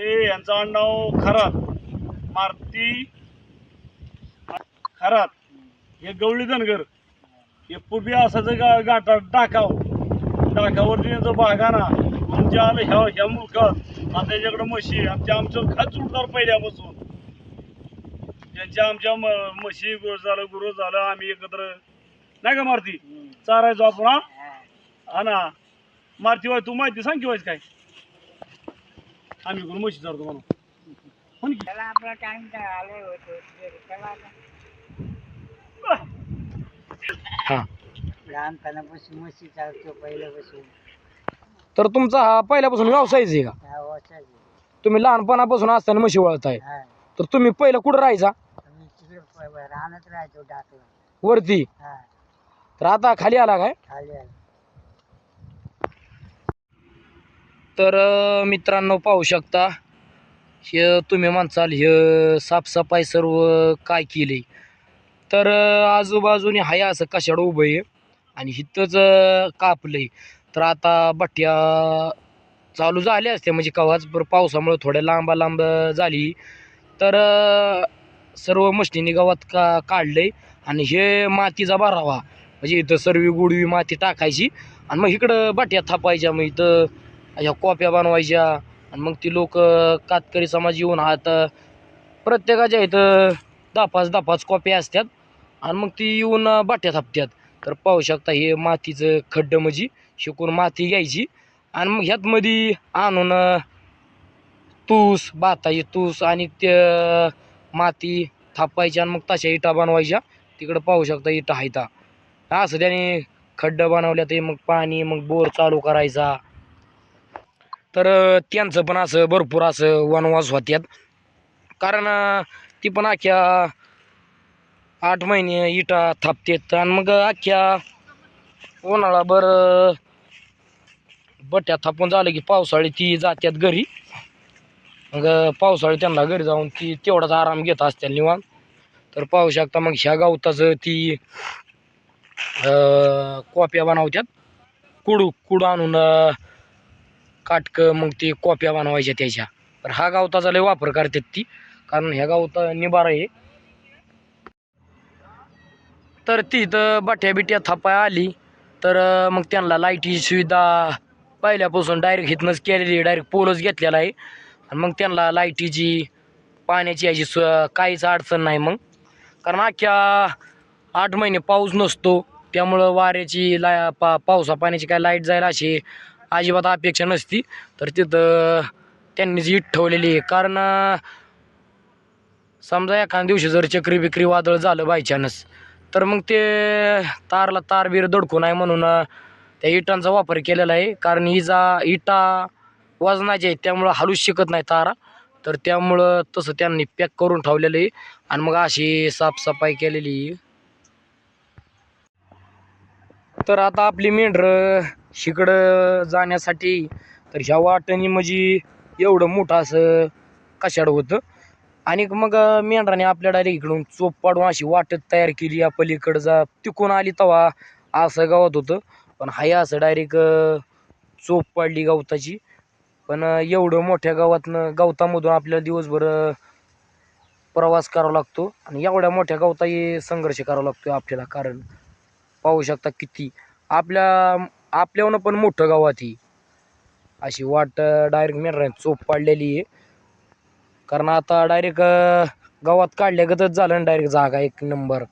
हे यांचं आडनाव खरात. मारुती. खरात. हे गवळी धनगर. हे पुबी असायचं गा गाठा टाकाव. टाकावरती यांचं बागाना. आमच्या आलं ह्या ह्या मुलकात आता याच्याकडे म्हशी. आमच्या आमचं खात सुटणार पहिल्यापासून. ज्यांच्या आमच्या म- म्हशी गुरु झालं गुरु झालं आम्ही एकत्र. नाही का मारुती? चारायचो आपण हा? हा. ना. मारुती बाई तू माहिती सांग की वाईस काय? आम्ही करून म्हशी चारतो म्हणून. म्हण की. त्याला आपला टाइम आले होते त्याला आता. हा. लहानपणापासून म्हशी चालतो पहिल्यापासून. तर तुमचा हा पहिल्यापासून व्यवसायच आहे का? वर्षाची तुम्ही लहानपणापासून असताना म्हशी वळताय. हा. तर तुम्ही पहिलं कुठं राहायचा? आम्ही तिकडे प- रानात राहायचो टाकलं वरती. हा. तर आता खाली आला काय? खाली आलं. तर मित्रांनो पाहू शकता हे तुम्ही म्हणसाल हे साफसफाई सर्व काय केली. तर आजूबाजूने हाय असं कशाड उभं आहे आणि इथंच कापलं कापलंय. तर आता बट्ट्या चालू झाल्या असते म्हणजे कवाच बरं पावसामुळे थोड्या लांबा लांब झाली. तर सर्व मशिनी गावात का काढलंय आणि हे मातीचा भरावा. म्हणजे इथं सर्व गुडवी माती टाकायची आणि मग इकडं बाट्या थापायच्या मग इथं ह्या कॉप्या बनवायच्या. आणि मग ती लोक कातकरी समाज येऊन हात प्रत्येकाच्या इथं दहा पाच दहा पाच कॉप्या असतात. आणि मग ती येऊन बाट्या थापतात तर पाहू शकता हे मातीचं खड्डं म्हणजे शिकून माती घ्यायची. आणि मग ह्यात मध्ये आणून तूस भाताची तूस आणि ते माती थापायची आणि मग तशा इटा बनवायच्या. तिकडं पाहू शकता इटा हायता. असं त्याने खड्डं बनवल्या ते मग पाणी मग बोर चालू करायचा. तर त्यांचं पण असं भरपूर असं वनवास होत्यात. कारण ती पण अख्ख्या आठ महिने इटा थापतेत आणि मग अख्ख्या उन्हाळाभर बट्या थापून झालं की पावसाळी ती जात्यात घरी. मग पावसाळी त्यांना घरी जाऊन ती तेवढाच आराम घेत असत्या निवांत. तर पाहू शकता मग ह्या गावताच ती कॉप्या बनवतात कुडू कुडू आणून काटकं मग ती कॉप्या बनवायच्या त्याच्या. पण हा गावताचा लय वापर करतात ती. कारण ह्या गावता निबार आहे. तर ती तर बट्या बिट्या थापाय आली. तर मग त्यांना लाईटीची सुविधा पहिल्यापासून डायरेक्ट इथनंच केलेली डायरेक्ट पोलच घेतलेला आहे. आणि मग त्यांना लाईटीची पाण्याची याची स काहीच अडचण नाही मग. कारण अख्ख्या आठ महिने पाऊस नसतो. त्यामुळं वाऱ्याची ला पा पावसा पाण्याची काय लाइट जायला अशी अजिबात अपेक्षा नसती. तर तिथं त्यांनीच ईट ठेवलेली आहे. कारण समजा एखाद्या दिवशी जर चक्री बिक्री वादळ झालं बायचानस तर मग ते तारला तारबीर दडकू नाही म्हणून त्या इटांचा वापर केलेला आहे. कारण इजा इटा वजनाचे आहेत त्यामुळं हलूच शिकत नाही तारा. तर त्यामुळं तसं त्यांनी पॅक करून ठेवलेलं आहे. आणि मग अशी साफसफाई केलेली आहे. तर आता आपली मेंढरं शिकडं जाण्यासाठी तर ह्या वाटणी म्हणजे एवढं मोठं असं कशाड होतं? आणि मग मेंढराने आपल्या डायरेक्ट इकडून चोप पाडून अशी वाटत तयार केली या पलीकडं जा तिकून आली तवा असं गावात होतं. पण हाय असं डायरेक्ट चोप पाडली गवताची. पण एवढं मोठ्या गावातनं गवतामधून आपल्याला दिवसभर प्रवास करावा लागतो. आणि एवढ्या मोठ्या गवताही संघर्ष करावा लागतो आपल्याला. कारण पाहू शकता किती. आपल्या आपल्याहून पण मोठं गावात ही अशी वाट डायरेक्ट मेंढराने चोप पाडलेली आहे. कारण आता डायरेक्ट गावात काढल्यागतच झालं डायरेक्ट जागा एक नंबर